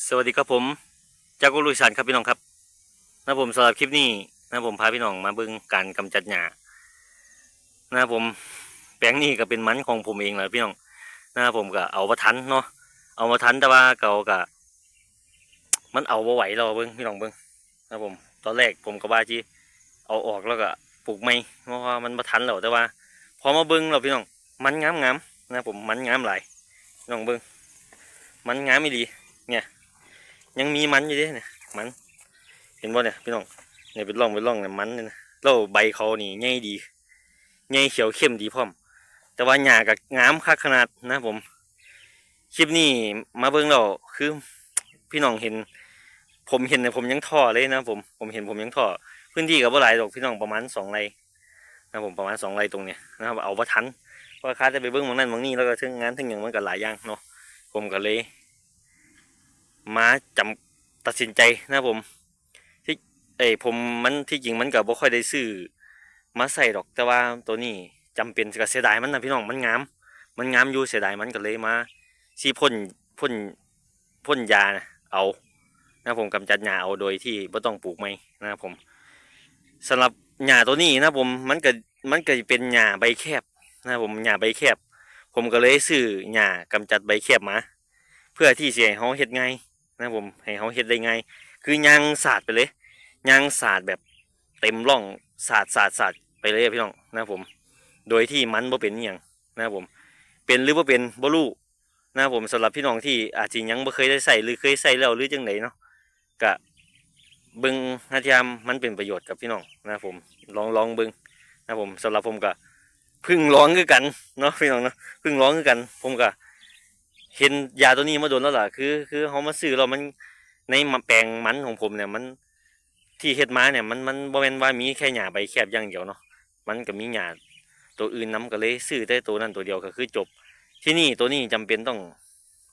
สวัสดีครับผมจากกุลุยสานครับพี่น้องครับนะผมสำหรับคลิปนี้นะผมพาพี่น้องมาเบิ่งการกำจัดหญ้านะผมแปลงนี้ก็เป็นมันของผมเองแหละพี่น้องนะผมก็เอามาทันเนาะเอามาทันแต่ว่าเก่าก็มันเอาบ่ไหวเราเบิ่งพี่น้องเบิ่งนะผม ตอนแรกผมก็ว่าจีเอาออกแล้วก็ปลูกไม่เพราะว่ามันมาทันแล้วแต่ว่า พอมาเบิ่งเราพี่น้องมันงามงามนะผมมันงามหลายพี่น้องเบิ่งมันงามไม่ดียั ยังมีมันอยู่ดิเนี่ยมัน เห็นบ่เนี่ยพี่น้องเนี่ยเป็นร่องเป็นร่องเนี่ยมันเนี่ยนะแล้วใบเขานี่ใหญ่ดีใหญ่เขียวเข้มดีพร้อม แต่ว่าหญ้ากับงามคักขนาดนะผมคลิปนี้มาเบิ่งเราคือพี่น้องเห็น ผมเห็นเนี่ยผมยังท่อเลยนะผมผมเห็นผมยังท่อพื้นที่กับว่าหลายดอกพี่น้องประมาณสองไรนะผมประมาณสองไรตรงเนี้ยนะครับเอาประทันเพราะค้าจะไปเบิ่งบางนั่นบางนี่แล้วก็ถึงงานถึงอย่างมันก็หลายอย่างเนาะผมก็เลย มาจำตัดสินใจนะผม ที่เอ้ผมมันที่จริงมันก็บ่ค่อยได้ซื้อมาใส่ดอกแต่ว่าตัวนี้จำเป็นก็เสียดายมันนะพี่น้องมันงาม มันงามอยู่เสียดายมันก็เลยมาซีพ่นพ่นพ่นยาเอานะผมกำจัดหญ้าเอาโดยที่บ่ต้องปลูกไม้นะผมสำหรับหญ้าตัวนี้นะผมมันก็มันก็เป็นหญ้าใบแคบนะผมหญ้าใบแคบ ผมก็เลยซื้อหญ้ากำจัดใบแคบมา เพื่อที่เสิให้เฮาเฮ็ดไง นะผมให้เขาเฮ็ดได้ไงคือยางสาดไปเลยยางสาดแบบเต็มร่องสาดสาดสาดไปเลยพี่น้องนะผม โดยที่มันบ่เป็นอย่างนะผม เป็นหรือบ่เป็นบ่รู้นะผมสำหรับพี่น้องที่อาจจะยังบ่เคยได้ใส่หรือเคยใส่แล้วหรือจังไดเนาะก็เบิงหาที่ยามมันเป็นประโยชน์กับพี่น้องนะผมลองลองเบิงนะผมสำหรับผมก็เพึ่งร้องคือกันเนาะพี่น้องเนาะพึ่งร้องคือกัน ผมก็ เห็นยาตัวนี้มาโดนแล้วล่ะคือ คือเขามาซื้อเรามันในมาแปลงมันของผมเนี่ยมันที่เฮ็ดมาเนี่ยมันมันบ่แม่นว่ามีแค่หญ้าใบแคบอย่างเดียวเนาะมันก็มีหญ้าตัวอื่นนํก็เลยซื้อแต่ตัวนั้นตัวเดียวก็คือจบ ที่นี่ตัวนี้จำเป็นต้อง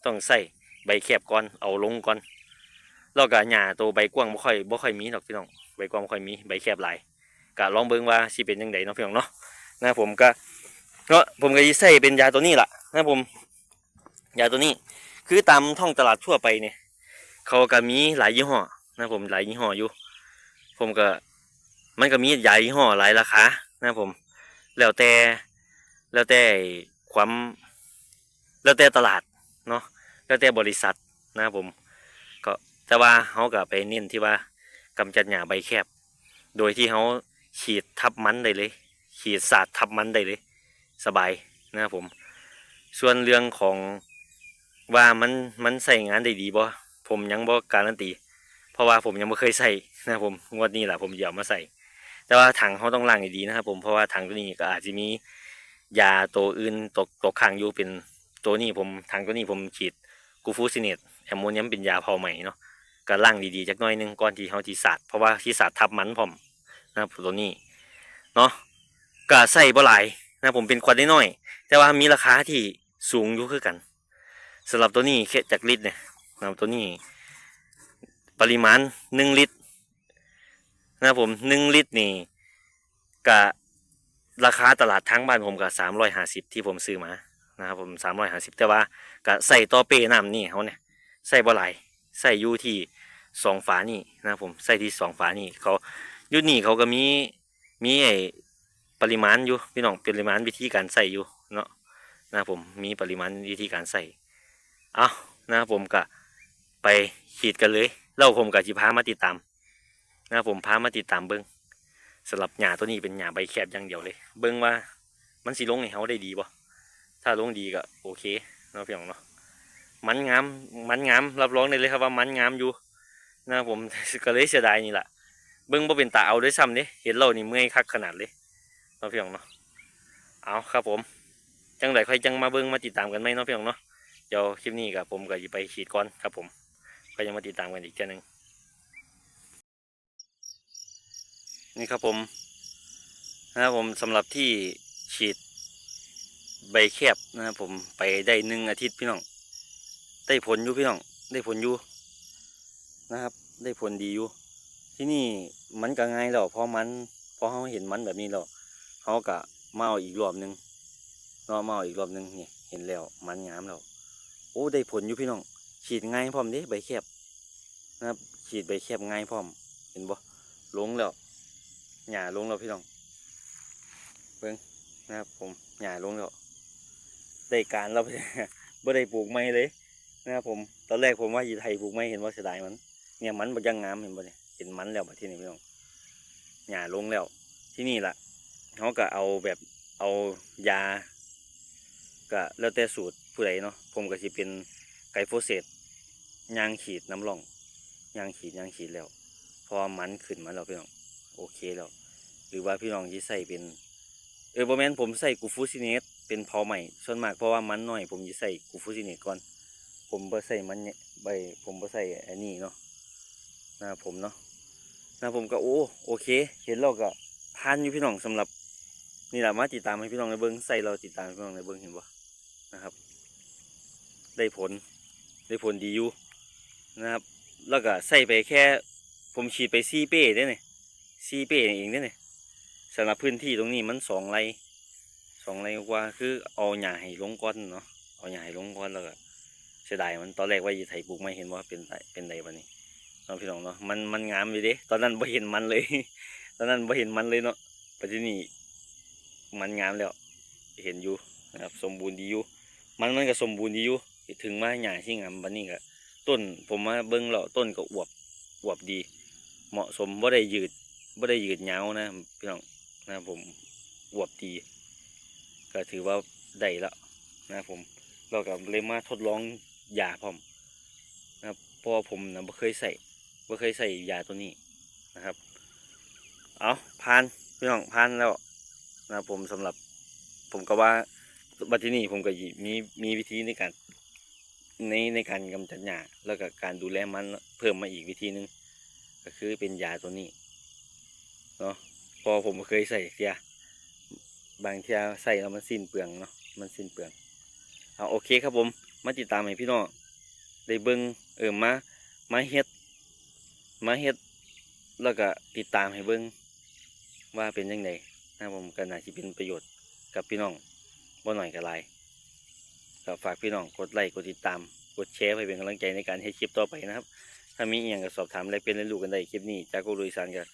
ต้องใส่ใบแคบก่อนเอาลงก่อนแล้วก็หญ้าตัวใบกว้างบ่ค่อยบ่ค่อยมีดอกพี่น้องใบกว้างบ่ค่อยมีใบแคบหลายก็ลองเบิ่งว่าสิเป็นจังไดเนาะพี่น้องเนาะนะผมก็เนาะผมก็สิใส่เป็นยาตัวนี้ล่ะนะผม ยาตัวนี้คือตามท้องตลาดทั่วไปเนี่ยเขาก็มีหลายยี่ห้อนะผมหลายยี่ห้ออยู่ ผมก็มันก็มีหลายยี่ห้อหลายราคานะผม แล้วแต่แล้วแต่ความแล้วแต่ตลาดเนาะแล้วแต่บริษัทนะผม ก็แต่ว่าเขาก็ไปเน้นที่ว่ากำจัดหญ้าใบแคบ โดยที่เขาฉีดทับมันได้เลยฉีดสาดทับมันได้เลย สบายนะครับผม ส่วนเรื่องของ ว่ามันมันใส่งานได้ดีบ่ผมยังบ่การันตีเพราะว่าผมยังไม่เคยใส่นะผมงวดนี้แหละผมจะเอามาใส่ แต่ว่าถังเขาต้องล้างดีๆนะครับผมเพราะว่าถังตัวนี้ก็อาจจะมียาตัวอื่นตกตกค้างอยู่เป็นตัวนี้ผมถังตัวนี้ผมฉีดกูฟูซิเนตแอมโมเนียมเป็นยาเผาใหม่เนาะก็ล้างดีๆจักหน่อยนึงก่อนที่เขาที่สาดเพราะว่าที่สาดทับมันผมนะครับตัวนี้เนาะก็ใส่บ่หลายนะผมเป็นควันน้อย แต่ว่ามีราคาที่สูงอยู่คือกัน สำหรับตัวนี้แค่จากลิตรเนี่ยนะครับตัวนี้ ปริมาณหนึ่งลิตรนะครับผมหนึ่งลิตรนี่กะราคาตลาดทั้งบ้านผมกับสามร้อยห้าสิบที่ผมซื้อมานะครับผมสามร้อยห้าสิบแต่ว่ากะใส่ต่อเปน้ำนี่เขาเนี่ยใส่บ่หลใส่ยู่ที่สองฝานี่นะครับผมใส่ที่สองฝานี่เขายุนี่เขาก็มีมีไอปริมาณอยู่พี่น้องปริมาณวิธีการใส่อยู่เนาะนะครับผมมีปริมาณวิธีการใส่ เอานะครับผมก็ไปขีดกันเลยแล้วผมกับจิพามาติดตาม นะครับผมพามาติดตามเบิ้งสำหรับหญ้าตัวนี้เป็นหญ้าใบแคบอย่างเดียวเลย เบิ้งว่ามันสิลงให้เขาได้ดีบ่ถ้าลงดีก็โอเคเนาะพี่น้องเนาะมันงามมันงามรับรองได้เลยครับว่ามันงามอยู่นะครับผมก็เลยเสียดายนี่แหละเบิ้งบ่เป็นตาเอาด้วยซ้ำเนี่เห็นเรานี่เมื่อยคักขนาดเลยเนาะพี่น้องเนาะเอาครับผมจังไดค่อยจังมาเบิ้งมาติดตามกันไหมเนาะพี่น้องเนาะ เดี๋ยวคลิปนี้กับผมก็จะไปฉีดก่อนครับผมก็ยังมาติดตามกันอีกเจ้าหนึ่งนี่ครับผมนะครับผมสำหรับที่ฉีดใบแคบนะครับผมไปได้หนึ่งอาทิตย์พี่น้องได้ผลอยู่พี่น้องได้ผลอยู่นะครับ ได้ผลดีอยู่ที่นี่มันก็ง่ายแล้วเพราะมันพอเขาเห็นมันแบบนี้แล้วเขาก็มาเอาอีกรอบหนึงเนาะมาเอาอีกรอบหนึงนี่เห็นแล้วมันงามแล้ว โอ้ได้ผลอยู่พี่น้องฉีดง่ายพร้อมเดิใบแคบนะครับฉีดใบแคบง่ายพร้อม เห็นบ่ลงแล้วหญ้าลงแล้วพี่น้องเบิ่งนะครับผมหญ้าลงแล้วได้การเราบ่ได้ปลูกไม้เลยนะครับผมตอนแรกผมว่าอยู่ไทยปลูกไม้เห็นว่าเสียดายมัน เนี่ยมันบ่ยังงามเห็นบ่เนี่ยเห็นมันแล้วบัดที่นี่พี่น้องหญ้าลงแล้ว ที่นี่ล่ะเขาก็เอาแบบเอายาก็แล้วแต่สูตรผู้ใดเนาะ ผมก็สิเป็นไกลโฟเสตยางขีดน้ำร่องยางขีดยางขีดแล้ว พอมันขึ้นมาแล้วพี่น้องโอเคแล้วหรือว่าพี่น้องที่ใส่เป็นเออบ่แมนผมใส่กูฟูซิเนสเป็นเผาใหม่ส่วนมากเพราะว่ามันน้อย ผมจะใส่กูฟูซิเนสก่อน ผมบ่ใส่มันเนี่ยใบผมบ่ใส่อันนี้เนาะนะครับผมเนาะนะครับผมก็โอ้โอเค เห็นแล้วก็ทานอยู่พี่น้องสำหรับนี่แหละมาติดตามให้พี่น้องในเบิ้งใส่เราติดตามพี่น้องในเบิ้งเห็นบ่นะครับ ได้ผลได้ผลดีอยู่นะครับ แล้วก็ใส่ไปแค่ ผมฉีดไปซีเป้ได้เนี่ยซีเป้เองได้เนี่ยสำหรับพื้นที่ตรงนี้มันสองไรสองไรกว่าคือเอาหญ้าให้ลงก้อนเนาะเอาหญ้าให้ลงก้อนแล้วก็เสียดายมันตอนแรกว่าจะไถปลูกไม่เห็นว่าเป็นไดเป็นไดบันนี้น้องพี่น้องเนาะมันมันงามอยู่เด้ตอนนั้นไ่เห็นมันเลย ตอนนั้นไ่เห็นมันเลยเนาะปัจจุบันนี้มันงามแล้วเห็นอยู่นะครับสมบูรณ์ดีอยู่มันมันก็สมบูรณ์ดีอยู่ ถึงมาหญ้าที่งามบันนี้ก็ต้นผมมาเบิ้งแล้วต้นก็อวบอวบดี เหมาะสมว่าได้ยืดว่าได้ยืดยาวนะพี่น้องนะผมอวบดี ก็ถือว่าได้แล้วนะผมเราก็เลยมาทดลองยาพร้อมนะครับเพราะว่อผมนะไม่เคยใส่ไม่เคยใส่ยาตัวนี้นะครับ เอาผ่านพี่น้องผ่านแล้วนะผมสำหรับผมก็ว่าบัดที่นี่ผมก็มีมีวิธีในการ ในในการกำจัดหญ้าแล้วก็การดูแลมันเพิ่มมาอีกวิธีหนึงก็คือเป็นยาตัวนี้เนาะพอผมเคยใส่เทียบางเทียใส่แล้วมันสิ้นเปลืองเนาะมันสิ้นเปลืองเอาโอเคครับผมมาติดตามให้พี่น้องได้เบิ้งเออมามาเฮ็ดมาเฮ็ดแล้วก็ติดตามให้เบิ้งว่าเป็นยังไงนะผมก็น่าจะเป็นประโยชน์กับพี่น้องบ่หน่อยก็หลาย ก็ฝากพี่น้องกดไลค์กดติดตาม กดแชร์ไปเป็นกำลังใจในการให้คลิปต่อไปนะครับ ถ้ามีอย่างก็สอบถามอะไรเป็นเรื่องรู้กันได้คลิปนี้จากกูลุยสานกัน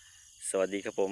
สวัสดีครับผม